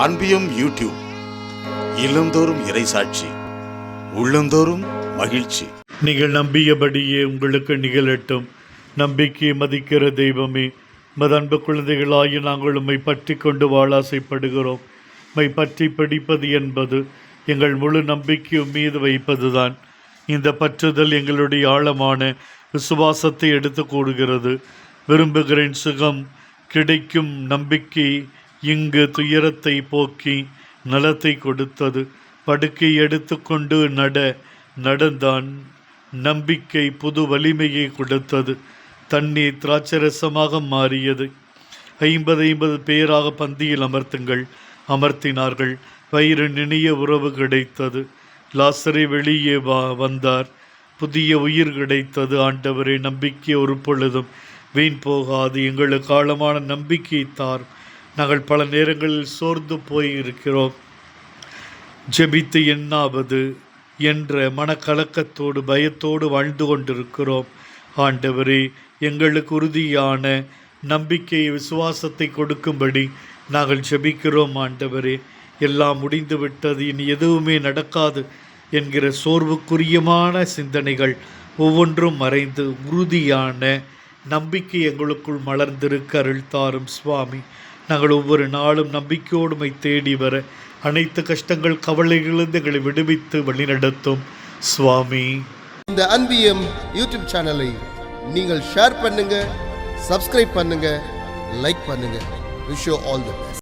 அன்பியும் YouTube இல்லந்தோறும் இறைசாட்சி உள்ளந்தோறும் மகிழ்ச்சி. நீங்கள் நம்பியபடியே உங்களுக்கு நிகழட்டும். நம்பிக்கையை மதிக்கிற தெய்வமே மத அன்பு குழந்தைகளாகி நாங்கள் உம்மை பற்றி கொண்டு வாழ ஆசைப்படுகிறோம். உம்மை பற்றி பிடிப்பது என்பது எங்கள் முழு நம்பிக்கையும் மீது வைப்பதுதான். இந்த பற்றுதல் எங்களுடைய ஆழமான விசுவாசத்தை எடுத்து கூடுகிறது விரும்புகிறேன் சுகம் கிடைக்கும் நம்பிக்கை இங்கு துயரத்தை போக்கி நலத்தை கொடுத்தது. படுக்கை எடுத்துக்கொண்டு நட நடந்தான். நம்பிக்கை புது வலிமையை கொடுத்தது. தண்ணீர் திராட்சரசமாக மாறியது. ஐம்பது ஐம்பது பேராக பந்தியில் அமர்த்துங்கள். அமர்த்தினார்கள். வயிறு நினைய உறவு கிடைத்தது. லாசரை வெளியே வா வந்தார். புதிய உயிர் கிடைத்தது. ஆண்டவரே நம்பிக்கை ஒரு பொழுதும் வீண் போகாது. எங்களுக்கு ஆழமான நம்பிக்கை தார் நாங்கள் பல நேரங்களில் சோர்ந்து போய் இருக்கிறோம் ஜெபித்து என்னாவது என்ற மனக்கலக்கத்தோடு பயத்தோடு வாழ்ந்து கொண்டிருக்கிறோம். ஆண்டவரே எங்களுக்கு உறுதியான நம்பிக்கை விசுவாசத்தை கொடுக்கும்படி நாங்கள் ஜெபிக்கிறோம் ஆண்டவரே. எல்லாம் முடிந்துவிட்டது இனி எதுவுமே நடக்காது என்கிற சோர்வுக்குரியமான சிந்தனைகள் ஒவ்வொன்றும் மறைந்து உறுதியான நம்பிக்கை எங்களுக்குள் மலர்ந்திருக்க. அருள் தாரும் சுவாமி. நாங்கள் ஒவ்வொரு நாளும் நம்பிக்கையோடுமை தேடி வர அனைத்து கஷ்டங்கள் கவலைகளிலிருந்து எங்களை விடுவித்து வழிநடத்தும். சுவாமி. இந்த அன்பியம் யூடியூப் சேனலை நீங்கள் ஷேர் பண்ணுங்க சப்ஸ்கிரைப் பண்ணுங்க லைக் பண்ணுங்க. Wish all the best